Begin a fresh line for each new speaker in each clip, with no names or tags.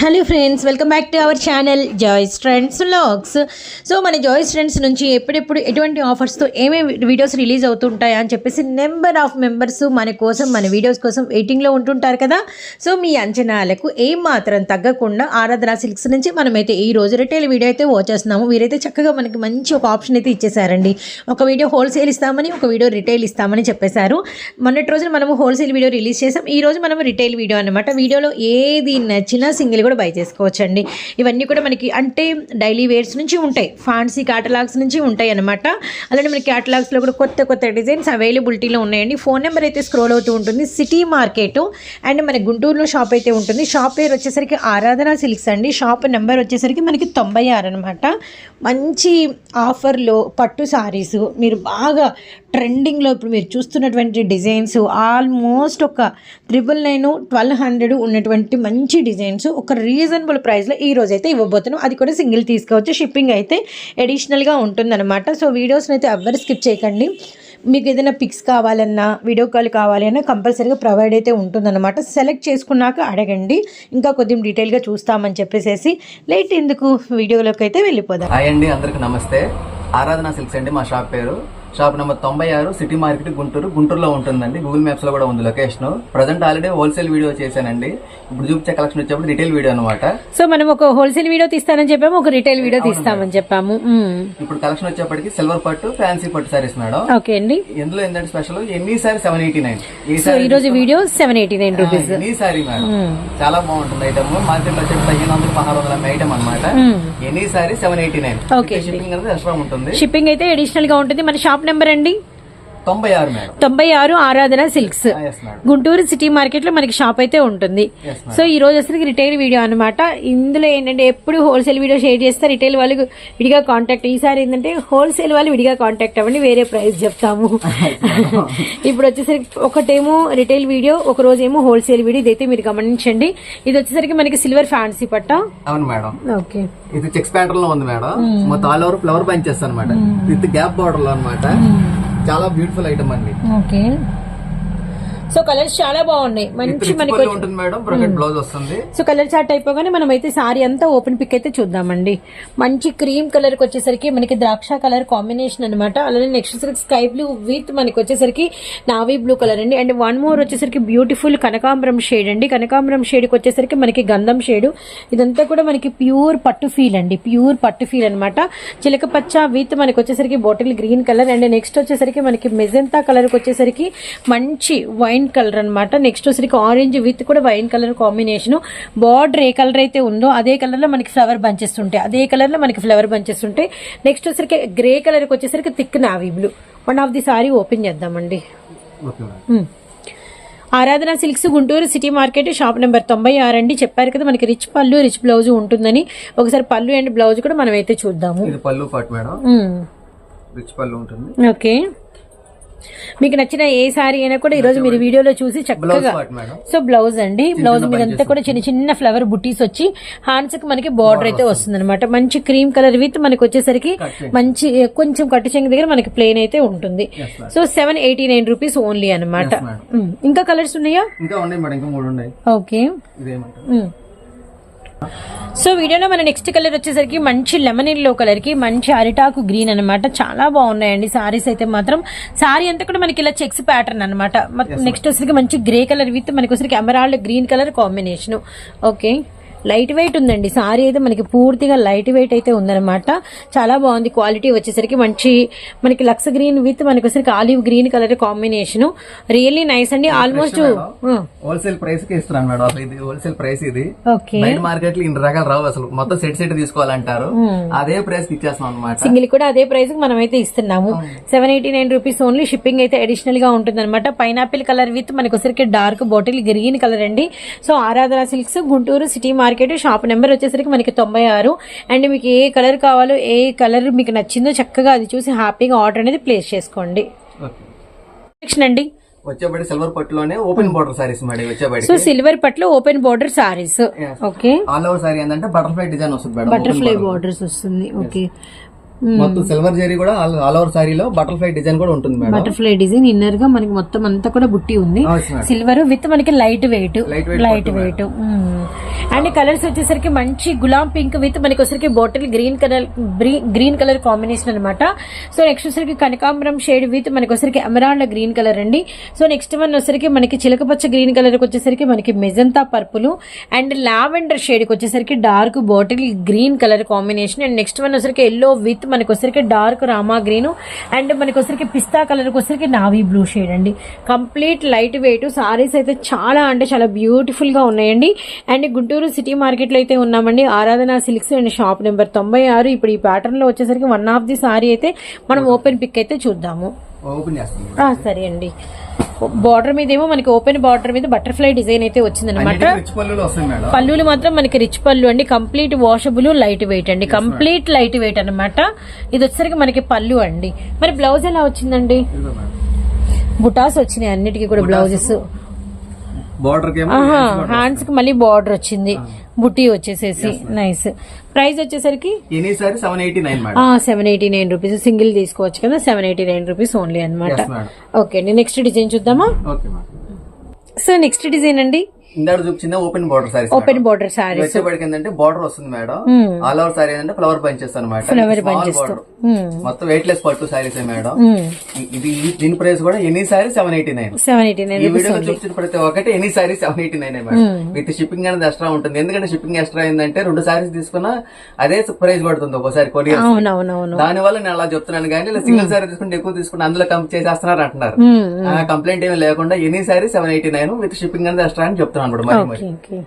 Hello friends welcome back to our channel Joys Trends Logs so మన joys Trends నుంచి ఎప్పుడెప్పుడు ఎటువంటి ఆఫర్స్తో ఏమేమి వీడియోస్ రిలీజ్ అవుతుంటాయా అని చెప్పేసి నెంబర్ ఆఫ్ మెంబర్స్ మన కోసం మన వీడియోస్ కోసం వెయిటింగ్లో ఉంటుంటారు కదా. సో మీ అంచనాలకు ఏం మాత్రం తగ్గకుండా ఆరాధన సిల్క్స్ నుంచి మనమైతే ఈ రోజు రిటైల్ వీడియో అయితే వచ్చేస్తున్నాము వీరైతే చక్కగా మనకి మంచి ఒక ఆప్షన్ అయితే ఇచ్చేసారండి ఒక వీడియో హోల్సేల్ ఇస్తామని ఒక వీడియో రిటైల్ ఇస్తామని చెప్పేశారు. మొన్నటి రోజున మనము హోల్సేల్ వీడియో రిలీజ్ చేసాం ఈ రోజు మనం రిటైల్ వీడియో అనమాట వీడియోలో ఏది నచ్చినా సింగిల్ కూడా బై చేసుకోవచ్చండి. ఇవన్నీ కూడా మనకి అంటే డైలీ వేర్స్ నుంచి ఉంటాయి. ఫ్యాన్సీ క్యాటలాగ్స్ నుంచి ఉంటాయి అనమాట అలానే మనకి క్యాటలాగ్స్లో కూడా కొత్త కొత్త డిజైన్స్ అవైలబిలిటీలో ఉన్నాయండి. ఫోన్ నెంబర్ అయితే స్క్రోల్ అవుతూ ఉంటుంది. సిటీ మార్కెట్ అండ్ మన గుంటూరులో షాప్ అయితే ఉంటుంది. షాప్ పేరు వచ్చేసరికి ఆరాధన సిల్క్స్ అండి. షాప్ నెంబర్ వచ్చేసరికి మనకి తొంభై ఆరు అనమాట మంచి ఆఫర్లో పట్టు సారీస్ మీరు బాగా ట్రెండింగ్లో ఇప్పుడు మీరు చూస్తున్నటువంటి డిజైన్స్ ఆల్మోస్ట్ ఒక త్రిబుల్ నైన్ ట్వెల్వ్ హండ్రెడ్ ఉన్నటువంటి మంచి డిజైన్స్ ఒక రీజనబుల్ ప్రైస్లో ఈ రోజు అయితే ఇవ్వబోతున్నాం. అది కూడా సింగిల్ తీసుకోవచ్చు. షిప్పింగ్ అయితే అడిషనల్గా ఉంటుందన్నమాట. సో వీడియోస్ని అయితే ఎవ్వరు స్కిప్ చేయకండి. మీకు ఏదైనా పిక్స్ కావాలన్నా వీడియో కాల్ కావాలన్నా కంపల్సరీగా ప్రొవైడ్ అయితే ఉంటుందన్నమాట. సెలెక్ట్ చేసుకున్నాక అడగండి. ఇంకా కొద్దిగా డీటెయిల్గా చూస్తామని చెప్పేసి లేట్ ఎందుకు వీడియోలోకి అయితే వెళ్ళిపోదాం.
హాయ్ అండి అందరికి నమస్తే. ఆరాధన సిల్క్స్ అండి మా షాప్ పేరు. షాప్ నెంబర్ తొంభై ఆరు సిటీ మార్కెట్ గుంటూరు. గుంటూరులో ఉంటుందండి. గూగుల్ మ్యాప్స్లో కూడా ఉంది location. Present already wholesale video చేశానండి. ఇప్పుడు చూపించే కలెక్షన్ వచ్చేప్పుడు రిటైల్ వీడియో అనమాట
సో మనం ఒక హోల్సేల్ వీడియో తీస్తానని చెప్పాము ఒక రిటైల్ వీడియో తీస్తామని చెప్పాము.
ఇప్పుడు కలెక్షన్ వచ్చేప్పటికి సిల్వర్ పట్టు ఫ్యాన్సీ పట్టు సారీస్ మేడం.
ఓకే అండి.
ఎందులో ఏంటంటే స్పెషల్ ఎన్ని సారీ? సెవెన్ ఎయిటీ నైన్ ఈ
సో ఈ రోజు video seven eighty nine rupees
any sari madam? చాలా బాగుంటుంది ఐటమ్ మార్కెట్లో వచ్చేసి పదిహేను వందలు పదహారు వందల ఐటమ్ అనమాట any sari? Seven eighty nine
Okay.
Shipping అనేది ఎక్స్ట్రా ఉంటుంది.
షిప్పింగ్ అయితే అడిషనల్గా ఉంటుంది. మన షాప్ నెంబర్ అండి?
తొంభై ఆరు మేడం.
తొంభై ఆరు ఆరాధన సిల్క్స్. గుంటూరు సిటీ మార్కెట్లో మనకి షాప్ అయితే ఉంటుంది. సో ఈ రోజు అసలు రిటైల్ వీడియో అన్నమాట. ఇందులో ఏంటంటే ఎప్పుడు హోల్సేల్ వీడియో షేర్ చేస్తే రిటైల్ వాళ్ళు విడిగా కాంటాక్ట్ ఈసారి ఏంటంటే హోల్సేల్ వాళ్ళు విడిగా కాంటాక్ట్ అవ్వండి వేరే ప్రైస్ చెప్తాము. ఇప్పుడు వచ్చేసరికి ఒకటేమో రిటైల్ వీడియో ఒక రోజు ఏమో హోల్సేల్ వీడియో ఇదైతే మీరు గమనించండి. ఇది వచ్చేసరికి మనకి సిల్వర్ ఫ్యాన్సీ పట్ట?
అవును మేడం.
ఓకే.
ఇది చెక్స్ ప్యాటర్న్లో ఉంది మేడం. మొత్తం ఆల్ ఓవర్ ఫ్లవర్ బంచెస్ అనమాట విత్ గ్యాప్ బార్డర్లో అనమాట చాలా బ్యూటిఫుల్ ఐటమ్ అండి.
ఓకే సో కలర్స్ చాలా బాగున్నాయి. మంచి మనకి
పళ్ళు ఉంటుంది మేడం బ్రకెట్ బ్లౌజ్ వస్తుంది.
సో కలర్ చార్ట్ అయిపోగానే మనం అయితే సారీ అంతా ఓపెన్ పిక్ అయితే చూద్దామండి. మంచి క్రీమ్ కలర్కి వచ్చేసరికి మనకి ద్రాక్ష కలర్ కాంబినేషన్ అనమాట అలానే నెక్స్ట్ వచ్చేసరికి స్కై బ్లూ విత్ మనకి వచ్చేసరికి నావీ బ్లూ కలర్ అండి. అండ్ వన్ మోర్ వచ్చేసరికి బ్యూటిఫుల్ కనకాంబరం షేడ్ అండి. కనకాంబరం షేడ్కి వచ్చేసరికి మనకి గంధం షేడ్ ఇదంతా కూడా మనకి ప్యూర్ పట్టు ఫీల్ అండి. ప్యూర్ పట్టు ఫీల్ అనమాట చిలక పచ్చ విత్ మనకి వచ్చేసరికి bottle green colour and next వచ్చేసరికి మనకి మెజెంతా కలర్కి వచ్చేసరికి మంచి వైన్ కలర్ అన్నమాట. నెక్స్ట్ వచ్చేసరికి ఆరెంజ్ విత్ కూడా వైన్ కలర్ కాంబినేషన్. బార్డర్ ఏ కలర్ అయితే ఉందో అదే కలర్లో మనకి ఫ్లవర్ బంచెస్ ఉంటాయి. అదే కలర్లో మనకి ఫ్లవర్ బంచెస్ ఉంటాయి. నెక్స్ట్ వచ్చేసరికి గ్రే కలర్కి వచ్చేసరికి thick navy blue one of the sari open చేద్దామండి. మ్మ్. Aradhana Silks Guntur city market shop number తొంభై ఆరు అండి. చెప్పారు కదా మనకి రిచ్ పళ్ళు రిచ్ బ్లౌజ్ ఉంటుందని. ఒకసారి పళ్ళు అండ్ బ్లౌజ్ కూడా మనం అయితే చూద్దాము
పళ్ళు పాటు మేడం. రిచ్ పళ్ళు ఉంటుంది.
ఓకే మీకు నచ్చిన ఏ సారీ అయినా కూడా ఈ రోజు మీరు వీడియోలో చూసి చక్కగా సో బ్లౌజ్ అండి. బ్లౌజ్ మీద అంతా కూడా చిన్న చిన్న ఫ్లవర్ బుట్టీస్ వచ్చి హ్యాండ్స్కి మనకి బార్డర్ అయితే వస్తుంది. అనమాట మంచి క్రీమ్ కలర్ విత్ మనకి వచ్చేసరికి. మంచి కొంచెం కట్టు చెంగు దగ్గర మనకి ప్లేన్ అయితే ఉంటుంది. So seven eighty nine rupees only అనమాట. ఇంకా కలర్స్ ఉన్నాయా?
ఇంకా ఉన్నాయి మేడం ఇంకా మూడు ఉన్నాయి.
ఓకే. సో వీడియోలో మన నెక్స్ట్ కలర్ వచ్చేసరికి మంచి లెమన్ ఎల్లో కలర్కి మంచి అరిటాకు గ్రీన్ అన్నమాట. చాలా బాగున్నాయండి సారీస్ అయితే మాత్రం. సారీ అంతా కూడా మనకి ఇలా చెక్స్ ప్యాటర్న్ అనమాట నెక్స్ట్ వచ్చేసరికి మంచి గ్రే కలర్ విత్ మనకి వచ్చేసరికి emerald green colour combination. Okay. Light weight ఉందండి. సారీ అయితే మనకి పూర్తిగా లైట్ వెయిట్ అయితే ఉందన్నమాట. చాలా బాగుంది. క్వాలిటీ వచ్చేసరికి మంచి మనకి లక్స్ గ్రీన్ విత్ మనకి వచ్చేసరికి olive green colour combination. Really nice అండి. ఆల్మోస్ట్
హోల్సేల్ ప్రైస్కి ఇస్తున్నాను మేడం. అసలు ఇది హోల్సేల్ ప్రైస్ ఇది. బయట మార్కెట్లో ఇన్ని రకాలు రావు అసలు. మొత్తం సెట్ సెట్ తీసుకోవాలంటారు. అదే ప్రైస్కి ఇచ్చేస్తున్నాం అనమాట
సింగిల్ కూడా అదే ప్రైస్కి మనం అయితే ఇస్తున్నాము seven eighty nine rupees only shipping అయితే అడిషనల్గా ఉంటుంది అనమాట పైనాపిల్ కలర్ విత్ మనకి డార్క్ బాటిల్ గ్రీన్ కలర్ అండి. So Aradhana Silks Guntur city market shop number వచ్చేసరికి మనకి తొంభై ఆరు. అండ్ మీకు ఏ కలర్ కావాలో ఏ కలర్ మీకు నచ్చిందో చక్కగా అది చూసి హ్యాపీగా ఆర్డర్ అనేది ప్లేస్ చేసుకోండి. సెక్షన్ అండి.
వచ్చేబడి సిల్వర్ పట్టులోనే ఓపెన్ బోర్డర్ సారీస్ మేడం వచ్చేబడి
so silver పట్లో open border saris. Okay
all over sari ఏంటంటే బటర్ఫ్లై డిజైన్ వస్తుంది మేడం
బటర్ఫ్లై బోర్డర్స్ వస్తుంది. ఓకే
మొత్తం సిల్వర్ జరీ కూడా ఆల్ ఓవర్ సారీలో బటర్ఫ్లై డిజైన్ కూడా ఉంటుంది మేడం.
బటర్ఫ్లై డిజైన్ ఇన్నర్గా మనకి మొత్తం అంతా కూడా బుట్టి ఉంది. సిల్వర్ విత్ మనకి light weight light weight and colours వచ్చేసరికి మంచి గులాం పింక్ విత్ మనకి వచ్చరికి bottle green colour green colour combination అనమాట సో నెక్స్ట్ వచ్చరికి కనకాంబరం షేడ్ విత్ మనకి వచ్చరికి అమరాండ గ్రీన్ కలర్ అండి. సో నెక్స్ట్ వన్ వచ్చరికి మనకి చిలకపచ్చ గ్రీన్ కలర్ వచ్చేసరికి మనకి magenta purple and lavender shade వచ్చేసరికి dark bottle green colour combination and next one వచ్చరికి ఎల్లో విత్ మనకి వచ్చరికి డార్క్ రామా గ్రీన్ అండ్ మనకి వచ్చరికి పిస్తా కలర్కి వచ్చరికి నావీ బ్లూ షేడ్ అండి. కంప్లీట్ లైట్ వెయిట్ సారీస్ అయితే చాలా అంటే చాలా బ్యూటిఫుల్గా ఉన్నాయండి. అండ్ గుంటూరు సిటీ మార్కెట్లో అయితే ఉన్నామండి. ఆరాధన సిల్క్స్ అండ్ షాప్ నెంబర్ తొంభై ఆరు. ఇప్పుడు ఈ ప్యాటర్న్లో వచ్చేసరికి వన్ ఆఫ్ ది సారీ అయితే మనం ఓపెన్ పిక్ అయితే చూద్దాము. సరే అండి. బార్డర్ మీద ఏమో మనకి ఓపెన్ బార్డర్ మీద బటర్ఫ్లై డిజైన్ అయితే
వస్తుంది మేడం.
పళ్ళులు మాత్రం మనకి రిచ్ పళ్ళు అండి. కంప్లీట్ వాషబుల్ లైట్ వెయిట్ అండి. కంప్లీట్ లైట్ వెయిట్ అన్నమాట. ఇది వచ్చేసరికి మనకి పళ్ళు అండి. మరి బ్లౌజ్ ఎలా వచ్చిందండి? బుటాస్ వచ్చినాయి అన్నిటికీ కూడా బ్లౌజెస్
బార్డర్
హ్యాండ్స్కి మళ్ళీ బార్డర్ వచ్చింది. బుట్టి వచ్చేసేసి. నైస్ ప్రైస్ వచ్చేసరికి?
Seven eighty nine madam
seven eighty nine rupees single తీసుకోవచ్చు కదా seven eighty nine rupees only అనమాట. ఓకే అండి నెక్స్ట్ డిజైన్ చూద్దామా? సో నెక్స్ట్ డిజైన్ అండి?
ఇందాక చూపించింది open border saris
open border saris
వచ్చేప్పటికి ఏంటంటే బార్డర్ వస్తుంది మేడం. ఆల్ ఓవర్ సారీ ఏంటంటే ఫ్లవర్ బంచెస్ అనమాట
ఫ్లవర్ బంచెస్తో
మొత్తం వెయిట్ లెస్ పట్టు సారీస్ మేడం. ఇ- ఇది దీని ప్రైస్ కూడా any sari seven eighty nine
seven eighty nine
ఈ వీడియోలో చూపించిన ప్రతి ఒక్కటి any sari seven eighty nine madam. With shipping అనేది ఎక్స్ట్రా ఉంటుంది. ఎందుకంటే షిప్పింగ్ ఎక్స్ట్రా ఏంటంటే రెండు సారీస్ తీసుకున్నా అదే ప్రైస్ పడుతుంది ఒక్కోసారి కొరియర్ దాని వల్ల నేను అలా చెప్తున్నాను కానీ ఇలా సింగిల్ సారీ తీసుకుంటే ఎక్కువ తీసుకుంటే అందులో కంప్ చేసేస్తున్నారు అంటున్నారు. కంప్లైంట్ ఏమీ లేకుండా any sari seven eighty nine with shipping అనేది ఎక్స్ట్రా అని చెప్తున్నాను అనమాట మరి మరి
ఓకే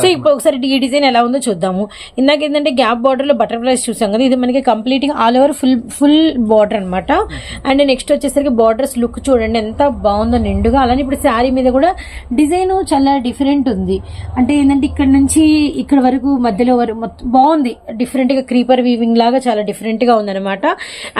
సో ఇప్పుడు ఒకసారి ఈ డిజైన్ ఎలా ఉందో చూద్దాము. ఇందాక ఏంటంటే గ్యాప్ బార్డర్లో బటర్ఫ్లైస్ చూసాం కదా ఇది మనకి కంప్లీట్గా all over full full border అన్నమాట. అండ్ నెక్స్ట్ వచ్చేసరికి బార్డర్స్ లుక్ చూడండి ఎంత బాగుందో నిండుగా. అలానే ఇప్పుడు శారీ మీద కూడా డిజైన్ చాలా డిఫరెంట్ ఉంది. అంటే ఏంటంటే ఇక్కడ నుంచి ఇక్కడ వరకు మధ్యలో వరకు మొత్తం బాగుంది. డిఫరెంట్గా క్రీపర్ వీవింగ్ లాగా చాలా డిఫరెంట్గా ఉందన్నమాట.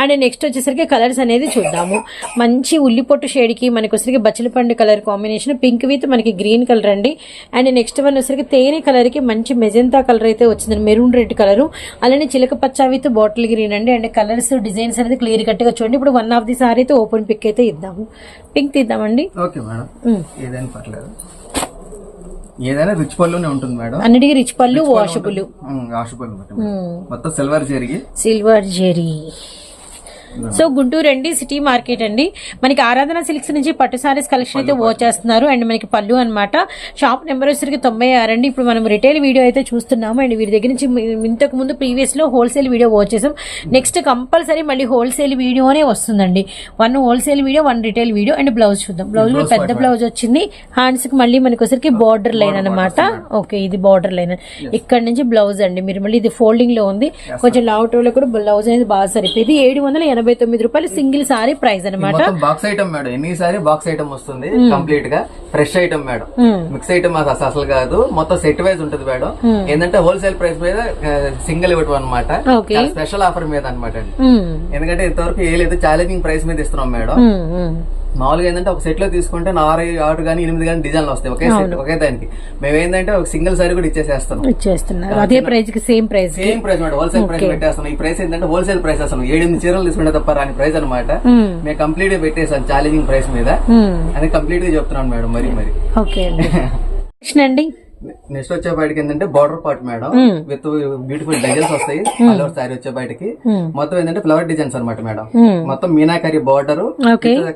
అండ్ నెక్స్ట్ వచ్చేసరికి కలర్స్ అనేది చూద్దాము. మంచి ఉల్లిపొట్టు షేడ్కి మనకి వచ్చరికి బచ్చలపండు కలర్ కాంబినేషన్ పింక్ విత్ మనకి గ్రీన్ కలర్ అండి. అండ్ నెక్స్ట్ వన్ వచ్చరికి తేనె కలర్కి మంచి మెజెంతా కలర్ అయితే వచ్చింది మెరూన్ రెడ్ కలర్ అలానే చిలక పచ్చ విత్ బాటిల్ గ్రీన్ అండి. అండ్ కలర్స్ డిజైన్స్ అనేది క్లియర్ కట్గా చూడండి. ఇప్పుడు వన్ ఆఫ్ ది సారీ అయితే ఓపెన్ పిక్ అయితే ఇద్దాము. పింక్ తీద్దామండి.
Okay madam. ఏదైనా పర్లేదు. ఏదైనా రిచ్ పళ్ళునే ఉంటుంది మేడం.
అన్నిటికీ రిచ్ పళ్ళు వాషబుల్.
ఆశపల్లి మొత్తం సిల్వర్ జరిగి.
సిల్వర్ జెరీ సో గుంటూరు అండి సిటీ మార్కెట్ అండి. మనకి ఆరాధన సిల్క్స్ నుంచి పట్టు సారీస్ కలెక్షన్ అయితే వాచ్ చేస్తున్నారు అండ్ మనకి పళ్ళు అన్నమాట. షాప్ నెంబర్ వచ్చేసరికి తొంభై ఆరు అండి. ఇప్పుడు మనం రిటైల్ వీడియో అయితే చూస్తున్నాము. అండ్ వీరి దగ్గర నుంచి ఇంతకు ముందు ప్రీవియస్లో హోల్సేల్ వీడియో వాచ్ చేసాం నెక్స్ట్ కంపల్సరీ మళ్ళీ హోల్సేల్ వీడియోనే వస్తుందండి. One wholesale video one retail video and blouse చూద్దాం. బ్లౌజ్ పెద్ద బ్లౌజ్ వచ్చింది. హ్యాండ్స్కి మళ్ళీ మనకి వచ్చరికి బార్డర్ లైన్ అన్నమాట. ఓకే ఇది బార్డర్ లైన్ ఇక్కడ నుంచి బ్లౌజ్ అండి. మీరు మళ్ళీ ఇది ఫోల్డింగ్లో ఉంది. కొంచెం లావుట్లో కూడా బ్లౌజ్ అనేది బాగా సరిపోయింది. ఏడు వందల ఎనభై తొమ్మిది రూపాయలు సింగిల్ సారీ ప్రైస్ అనమాట
బాక్స్ ఐటమ్ మేడం. ఎన్ని సారీ బాక్స్ ఐటమ్ వస్తుంది? కంప్లీట్గా fresh item madam. Mix item అసలు అసలు కాదు. మొత్తం సెట్ వైజ్ ఉంటుంది మేడం. ఏంటంటే హోల్సేల్ ప్రైస్ మీద సింగిల్ ఇవ్వటం అనమాట స్పెషల్ ఆఫర్ మీద అనమాట ఎందుకంటే ఇంతవరకు ఏ లేదు ఛాలెంజింగ్ ప్రైస్ మీద ఇస్తున్నాం మేడం. మామూలుగా ఏంటంటే ఒక సెట్లో తీసుకుంటే నాలుగు ఆరు కానీ ఎనిమిది కానీ డిజైన్లు వస్తాయి ఒకే సెట్ ఒకే దానికి. మేము ఏంటంటే ఒక సింగిల్ సారీ కూడా ఇచ్చేసేస్తాం
ఇచ్చేస్తున్నారు. అదే ప్రైస్కి same price
same price madam wholesale price పెట్టేస్తాం ఈ ప్రైస్ ఏంటంటే హోల్సేల్ ప్రైస్ అసలు. ఏడు చీరలు తీసుకుంటే తప్ప రాని ప్రైస్ అనమాట మేము కంప్లీట్గా పెట్టేసాం ఛాలెంజింగ్ ప్రైస్ మీద. అని కంప్లీట్గా చెప్తున్నాను మేడం మరి మరి.
ఓకే అండి. నెక్స్ట్
వచ్చే బయటకి ఏంటంటే border part madam. With beautiful designs వస్తాయి. ఆల్ ఓవర్ సారీ వచ్చే బయటకి. మొత్తం ఏంటంటే ఫ్లవర్ డిజైన్స్ అన్నమాట మేడం. మొత్తం మీనాకరి బార్డర్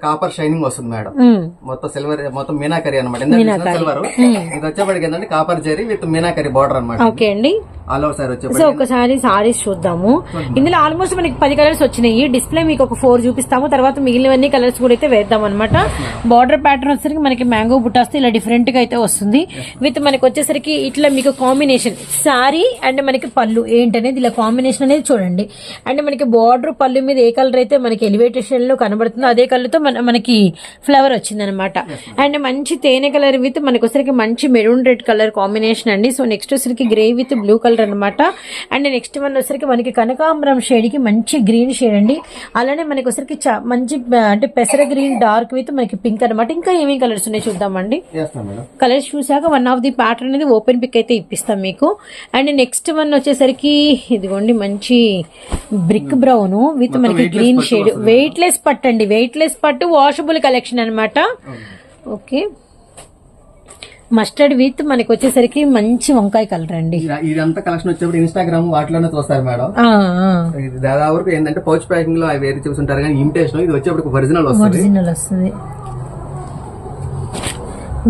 కాపర్ షైనింగ్ వస్తుంది మేడం. మొత్తం సిల్వర్ మొత్తం మీనాకరి అనమాట సిల్వర్ ఇది వచ్చేప్పటికి ఏంటంటే copper zari with meenakari border అనమాట
ఓకే అండి.
ఆల్ ఓవర్ సారీ
సో
వచ్చే
ఒకసారి సారీస్ చూద్దాము. ఇందులో ఆల్మోస్ట్ మనకి పది కలర్స్ వచ్చినాయి. డిస్ప్లే మీకు ఒక ఫోర్ చూపిస్తాము. తర్వాత మిగిలినవన్నీ కలర్స్ కూడా అయితే వేద్దాం అనమాట బార్డర్ ప్యాటర్న్ వచ్చేసరికి మనకి మ్యాంగో బుట్టాస్తే ఇలా డిఫరెంట్గా అయితే వస్తుంది. విత్ మనకి వచ్చేసరికి ఇట్లా మీకు కాంబినేషన్ సారీ అండ్ మనకి పళ్ళు. ఏంటనేది ఇలా కాంబినేషన్ అనేది చూడండి. అండ్ మనకి బార్డర్ పళ్ళు మీద ఏ కలర్ అయితే మనకి ఎలివేటేషన్లో కనబడుతుందో అదే కలర్తో మన- మనకి ఫ్లవర్ వచ్చింది అనమాట అండ్ మంచి తేనె కలర్ విత్ మనకి వచ్చరికి మంచి మెరూన్ రెడ్ కలర్ కాంబినేషన్ అండి. సో నెక్స్ట్ వచ్చరికి గ్రే విత్ బ్లూ కలర్ అనమాట అండ్ నెక్స్ట్ వన్ వచ్చరికి మనకి కనకాంబరం షేడ్కి మంచి గ్రీన్ షేడ్ అండి. అలానే మనకి వచ్చరికి చ- మంచి అంటే పెసర గ్రీన్ డార్క్ విత్ మనకి పింక్ అనమాట ఇంకా ఏమేమి కలర్స్ ఉన్నాయి చూద్దామండి? కలర్స్ చూసాక వన్ ఆఫ్ ది ప్యాటర్న్ అనేది ఓపెన్ పిక్ అయితే ఇప్పిస్తాం మీకు. అండ్ నెక్స్ట్ వన్ వచ్చేసరికి ఇదిగోండి మంచి బ్రిక్ బ్రౌన్ విత్ మనకి గ్రీన్ షేడ్. వెయిట్ లెస్ పట్టు అండి. వెయిట్ లెస్ పట్టు వాషబుల్ కలెక్షన్ అనమాట ఓకే. మస్టర్డ్ విత్ మనకి వచ్చేసరికి మంచి వంకాయ కలర్ అండి.
ఇది- ఇదంతా కలెక్షన్ వచ్చేప్పుడు ఇన్స్టాగ్రామ్ వాటిలోనే చూస్తారు మేడం. దాదాపు ఏంటంటే పౌచ్ ప్యాకింగ్లో అవి వేరే చూస్తుంటారు కానీ ఇమిటేషన్ ఇది వచ్చేప్పుడు ఒరిజినల్ వస్తుంది.
ఒరిజినల్ వస్తుంది.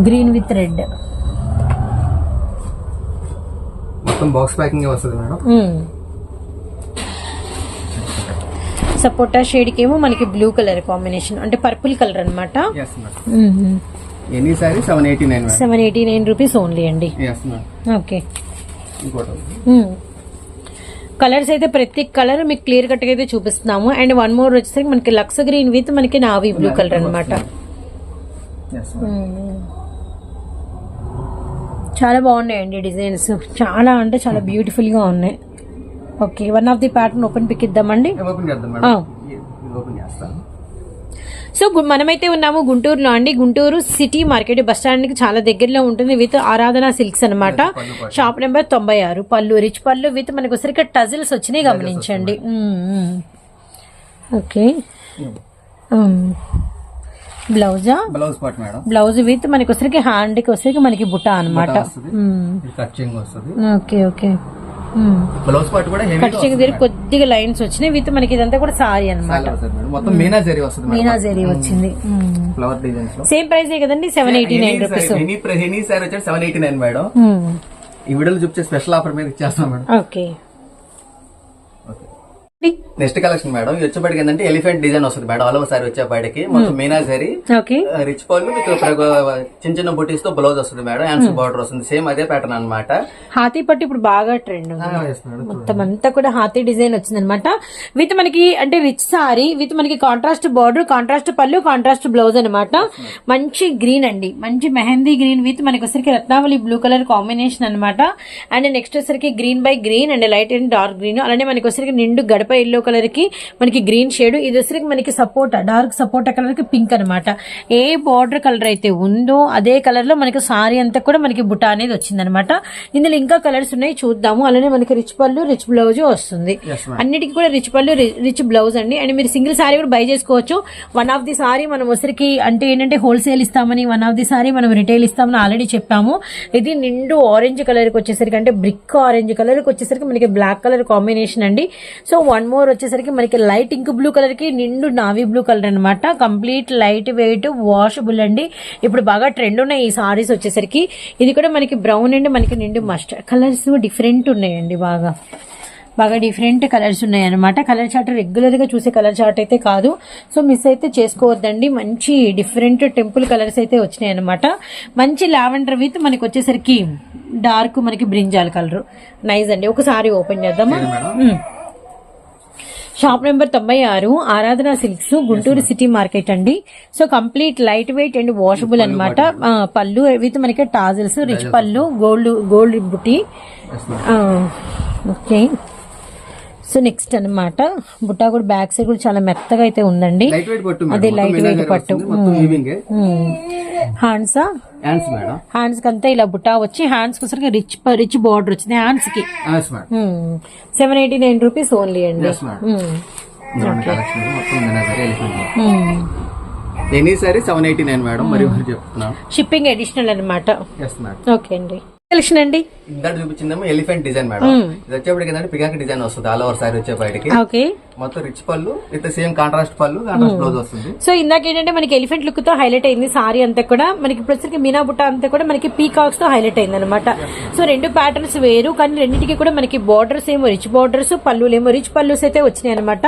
గ్రీన్ విత్ రెడ్
మొత్తం బాక్స్ ప్యాకింగ్ వస్తుంది మేడం?
సపోటా షేడ్కి ఏమో మనకి బ్లూ కలర్ కాంబినేషన్ అంటే పర్పుల్ కలర్ అనమాట
any sari? Seven eighty nine
seven eighty nine rupees only అండి. ఓకే కలర్స్ అయితే ప్రతి కలర్ మీకు క్లియర్ కట్ అయితే చూపిస్తున్నాము. అండ్ వన్ మోర్ వచ్చేసరికి మనకి లక్స్ గ్రీన్ విత్ మనకి నావీ బ్లూ కలర్ అనమాట చాలా బాగున్నాయండి డిజైన్స్. చాలా అంటే చాలా బ్యూటిఫుల్గా ఉన్నాయి. Okay one of the pattern open pick ఇద్దామండి?
చేస్తాను
సో గు- మనమైతే ఉన్నాము గుంటూరులో అండి. గుంటూరు సిటీ మార్కెట్ బస్ స్టాండ్కి చాలా దగ్గరలో ఉంటుంది విత్ ఆరాధన సిల్క్స్
పట్టు.
షాప్ నెంబర్ తొంభై ఆరు. పళ్ళు రిచ్ పళ్ళు విత్ మనకి ఒకసారి టజిల్స్ వచ్చినాయి గమనించండి. Okay బ్లౌజా?
Blouse part madam.
Blouse with మనకి వచ్చరికి హ్యాండ్కి వచ్చరికి మనకి బుట్ట అనమాట
వస్తుంది.
Okay okay.
బ్లౌజ్ పార్ట్ కూడా హెవీ
కట్చింగ్ దగ్గర కొద్దిగా లైన్స్ వచ్చినాయి. విత్ మనకి ఇదంతా కూడా సారీ అనమాట
మొత్తం మీనా జరీ వస్తుంది
మీనా జరీ వచ్చింది.
ఫ్లవర్ డిజైన్స్లో.
సేమ్ ప్రైస్ కదండి? Seven eighty nine rupees
any any sari వచ్చేసి సెవెన్ ఎయిటీ నైన్ మేడం. ఈ వీడియోలో చూపించే స్పెషల్ ఆఫర్ మీద ఇచ్చేస్తాం madam.
Okay.
Next collection madam ఇది వచ్చేప్పటికి ఏంటంటే ఎలిఫెంట్ డిజైన్ వస్తుంది మేడం ఆల్ ఓవర్ సారీ వచ్చేప్పటికి. మొత్తం మీనా జరీ
ఓకే
రిచ్ పళ్ళు మీకు చిన్న చిన్న బుటీస్తో బ్లౌజ్ వస్తుంది మేడం హ్యాండ్స్ బార్డర్ వస్తుంది. సేమ్ అదే ప్యాటర్న్ అనమాట
హాతీ పట్టు ఇప్పుడు బాగా ట్రెండ్ మొత్తం అంతా కూడా హాతీ డిజైన్ వచ్చింది అనమాట విత్ మనకి అంటే రిచ్ సారీ విత్ మనకి కాంట్రాస్ట్ బార్డర్ కాంట్రాస్ట్ పళ్ళు కాంట్రాస్ట్ బ్లౌజ్ అనమాట మంచి గ్రీన్ అండి. మంచి మెహందీ గ్రీన్ విత్ మనకి వచ్చరికి రత్నావళి బ్లూ కలర్ కాంబినేషన్ అనమాట అండ్ నెక్స్ట్ వచ్చరికి green by green and light and dark green అలానే మనకి వచ్చరికి నిండు గడప ఎల్లో కలర్కి మనకి గ్రీన్ షేడ్ ఇది వచ్చరికి మనకి సపోటా డార్క్ సపోటా కలర్కి పింక్ అనమాట ఏ బార్డర్ కలర్ అయితే ఉందో అదే కలర్లో మనకి సారీ అంతా కూడా మనకి బుట్ట అనేది వచ్చిందనమాట ఇందులో ఇంకా కలర్స్ ఉన్నాయి చూద్దాము. అలానే మనకి రిచ్ పళ్ళు రిచ్ బ్లౌజ్ వస్తుంది. అన్నిటికీ కూడా రిచ్ పళ్ళు రిచ్ బ్లౌజ్ అండి. అండ్ మీరు సింగిల్ సారీ కూడా బై చేసుకోవచ్చు. వన్ ఆఫ్ ది సారీ మనం వచ్చరికి అంటే ఏంటంటే హోల్సేల్ ఇస్తామని వన్ ఆఫ్ ది సారీ మనం రిటైల్ ఇస్తామని ఆల్రెడీ చెప్పాము. ఇది నిండు ఆరెంజ్ కలర్కి వచ్చేసరికి అంటే బ్రిక్ ఆరెంజ్ కలర్కి వచ్చేసరికి మనకి బ్లాక్ కలర్ కాంబినేషన్ అండి. సో వన్ మోర్ వచ్చేసరికి మనకి లైట్ ఇంక్ బ్లూ కలర్కి నిండు నావీ బ్లూ కలర్ అనమాట కంప్లీట్ లైట్ వెయిట్ వాషబుల్ అండి. ఇప్పుడు బాగా ట్రెండ్ ఉన్నాయి ఈ సారీస్ వచ్చేసరికి. ఇది కూడా మనకి బ్రౌన్ అండ్ మనకి నిండు మస్టర్డ్ కలర్స్ డిఫరెంట్ ఉన్నాయండి బాగా. బాగా డిఫరెంట్ కలర్స్ ఉన్నాయి అనమాట కలర్ చార్ట్ రెగ్యులర్గా చూసే కలర్ చార్ట్ అయితే కాదు. సో మిస్ అయితే చేసుకోవద్దండి. మంచి డిఫరెంట్ టెంపుల్ కలర్స్ అయితే వచ్చినాయి అనమాట మంచి లావెండర్ విత్ మనకి వచ్చేసరికి డార్క్ మనకి బ్రింజాల్ కలర్. నైస్ అండి. ఒకసారి ఓపెన్ చేద్దామా. షాప్ నెంబర్ తొంభై ఆరు Aradhana Silks Guntur city market అండి. So complete light weight and washable అనమాట పళ్ళు విత్ మనకి టాజిల్స్ రిచ్ పళ్ళు గోల్డ్ గోల్డ్ బుట్టి ఓకే సో నెక్స్ట్ అన్నమాట బుట్టా కూడా బ్యాక్ సైడ్ కూడా చాలా మెత్తగా అయితే ఉందండి.
లైట్ వెయిట్ పట్టు.
అదే హ్యాండ్స్ హ్యాండ్స్కి అంతా ఇలా బుట్టా వచ్చి హ్యాండ్స్కి రిచ్ రిచ్ బార్డర్ వచ్చింది
హ్యాండ్స్కి.
Seven eighty nine rupees only అండి.
Any sari seven eighty nine madam మరి ఒకటి చెప్తున్నాను
షిప్పింగ్ అడిషనల్
మేడం
ఓకే అండి. కలెక్షన్ అండి?
ఇందాక చూపించిందేమో ఎలిఫెంట్ డిజైన్ మేడం. ఇది వచ్చేప్పటికి ఏంటంటే పికాక్ డిజైన్ వస్తుంది ఆల్ ఓవర్ సారీ వచ్చే బయటకి
ఓకే.
మొత్తం rich pallu with same contrast pallu contrast blouse వస్తుంది.
సో ఇందాక ఏంటంటే మనకి ఎలిఫెంట్ లుక్తో హైలైట్ అయింది సారీ అంతా కూడా. మనకి ఇప్పుడు మీనా బుట్ట అంతా కూడా మనకి పీకాక్స్తో హైలైట్ అయింది అనమాట సో రెండు ప్యాటర్న్స్ వేరు కానీ రెండింటికి కూడా మనకి బార్డర్స్ ఏమో రిచ్ బార్డర్స్ పళ్ళులు ఏమో రిచ్ పళ్ళుస్ అయితే వచ్చినాయి అనమాట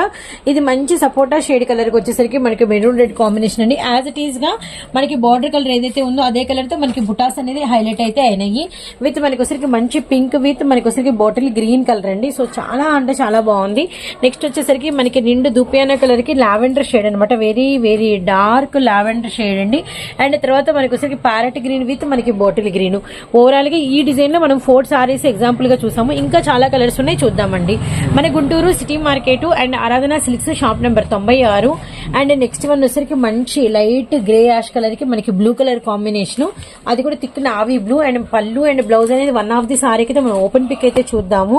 ఇది మంచి సపోటా షేడ్ కలర్కి వచ్చేసరికి మనకి మెరూన్ రెడ్ కాంబినేషన్ అండి. యాజ్ ఇట్ ఈస్గా మనకి బార్డర్ కలర్ ఏదైతే ఉందో అదే కలర్తో మనకి బుటాస్ అనేది హైలైట్ అయితే అయినాయి. విత్ మనకి మంచి పింక్ విత్ మనకి బాటిల్ గ్రీన్ కలర్ అండి. సో చాలా అంటే చాలా బాగుంది. నెక్స్ట్ వచ్చేసరికి మనకి నిండు దుపియానా కలర్కి లావెండర్ షేడ్ అనమాట very very dark lavender shade అండి. అండ్ తర్వాత మనకి ప్యారెట్ గ్రీన్ విత్ మనకి బాటిల్ గ్రీన్. ఓవరాల్గా ఈ డిజైన్లో మనం ఫోర్ సారీస్ ఎగ్జాంపుల్గా చూసాము. ఇంకా చాలా కలర్స్ ఉన్నాయి. చూద్దామండి. మన Guntur city market and Aradhana silks shop number తొంభై ఆరు. అండ్ నెక్స్ట్ వన్ వచ్చేసరికి మంచి లైట్ గ్రే యాష్ కలర్కి మనకి బ్లూ కలర్ కాంబినేషన్. అది కూడా thick navy blue and pallu and blouse అనేది వన్ ఆఫ్ ది సారీకి అయితే మనం ఓపెన్ పిక్ అయితే చూద్దాము.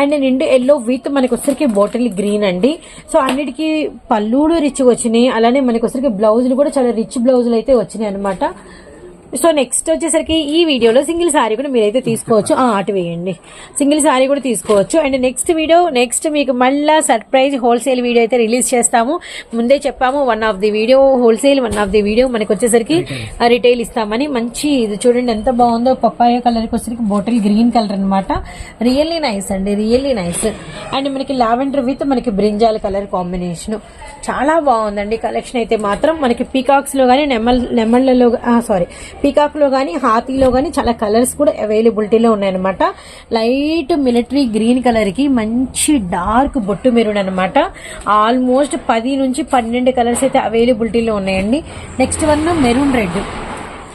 అండ్ నిండు ఎల్లో విత్ మనకి వచ్చరికి బాటిల్ గ్రీన్ అండి. సో అన్నిటికీ పల్లూడు రిచ్ వచ్చినాయి. అలానే మనకి వచ్చరికి బ్లౌజులు కూడా చాలా రిచ్ బ్లౌజులు అయితే వచ్చినాయి అనమాట సో నెక్స్ట్ వచ్చేసరికి ఈ వీడియోలో సింగిల్ సారీ కూడా మీరైతే తీసుకోవచ్చు. ఆ, అటు వేయండి. సింగిల్ సారీ కూడా తీసుకోవచ్చు. అండ్ నెక్స్ట్ వీడియో నెక్స్ట్ మీకు మళ్ళా సర్ప్రైజ్ హోల్సేల్ వీడియో అయితే రిలీజ్ చేస్తాము. ముందే చెప్పాము one of the video wholesale one of the video మనకి వచ్చేసరికి రిటైల్ ఇస్తామని. మంచి ఇది చూడండి ఎంత బాగుందో. పప్పాయ కలర్కి వచ్చేసరికి బాటిల్ గ్రీన్ కలర్ అన్నమాట. రియల్లీ నైస్ అండి రియల్లీ నైస్ అండ్ మనకి లావెండర్ విత్ మనకి బ్రింజాల్ కలర్ కాంబినేషన్ చాలా బాగుందండి. కలెక్షన్ అయితే మాత్రం మనకి పీకాక్స్లో కానీ నెమల్ నెమళ్ళలో సారీ పీకాక్లో కానీ హాతీలో కానీ చాలా కలర్స్ కూడా అవైలబిలిటీలో ఉన్నాయన్నమాట. లైట్ మిలిటరీ గ్రీన్ కలర్కి మంచి డార్క్ బొట్టు మెరూన్ అనమాట ఆల్మోస్ట్ పది నుంచి పన్నెండు కలర్స్ అయితే అవైలబిలిటీలో ఉన్నాయండి. Next one maroon red.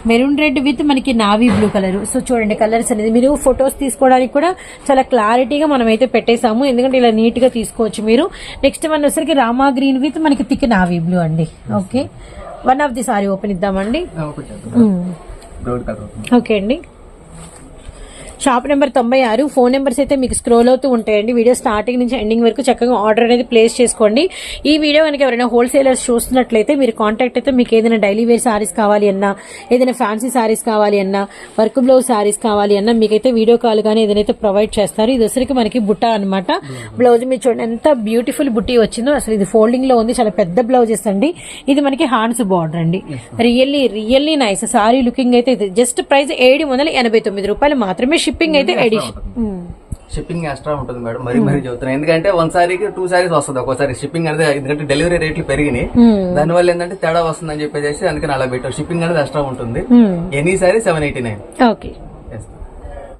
Maroon red with మనకి నావీ బ్లూ కలర్. సో చూడండి కలర్స్ అనేది మీరు ఫొటోస్ తీసుకోవడానికి కూడా చాలా క్లారిటీగా మనం అయితే పెట్టేసాము ఎందుకంటే ఇలా నీట్గా తీసుకోవచ్చు మీరు. నెక్స్ట్ వన్ వచ్చరికి రామా గ్రీన్ విత్ మనకి థిక్ నావీ బ్లూ అండి. Okay. One of the sari open ఇద్దామండి. Okay అండి. షాప్ నెంబర్ తొంభై ఆరు. ఫోన్ నెంబర్స్ అయితే మీకు స్క్రోల్ అవుతూ ఉంటాయండి. వీడియో స్టార్టింగ్ నుంచి ఎండింగ్ వరకు చక్కగా ఆర్డర్ అనేది ప్లేస్ చేసుకోండి. ఈ వీడియో కనుక ఎవరైనా హోల్సేలర్స్ చూస్తున్నట్లయితే మీరు కాంటాక్ట్ అయితే మీకు ఏదైనా డైలీ వేర్ సారీస్ కావాలి అన్నా ఏదైనా ఫ్యాన్సీ సారీస్ కావాలి అన్నా వర్క్ బ్లౌజ్ సారీస్ కావాలి అన్నా మీకైతే వీడియో కాల్ కానీ ఏదైతే ప్రొవైడ్ చేస్తారు. ఇది వచ్చరికి మనకి బుట్ట అనమాట బ్లౌజ్ మీరు చూడండి ఎంత బ్యూటిఫుల్ బుట్టి వచ్చిందో. అసలు ఇది ఫోల్డింగ్లో ఉంది. చాలా పెద్ద బ్లౌజెస్ అండి. ఇది మనకి హాన్స్ బార్డర్ అండి. Really really nice. Sari looking అయితే ఇది. జస్ట్ ప్రైస్ ఏడు వందల ఎనభై తొమ్మిది రూపాయలు మాత్రమే షిప్పింగ్ అయితే ఎడిషన్
షిప్పింగ్ ఎక్స్ట్రా ఉంటుంది. మేడం. మరీ మరీ చెబుతున్నాను ఎందుకంటే వన్ సారీకి టూ సారీస్ వస్తుంది. ఒక్కోసారి షిప్పింగ్ అనేది ఎందుకంటే డెలివరీ రేట్లు పెరిగినాయి. దానివల్ల ఏంటంటే తేడా వస్తుందని చెప్పేసి అందుకని అలా పెట్టాం షిప్పింగ్ అనేది ఎక్స్ట్రా ఉంటుంది. Any sari seven eighty nine
okay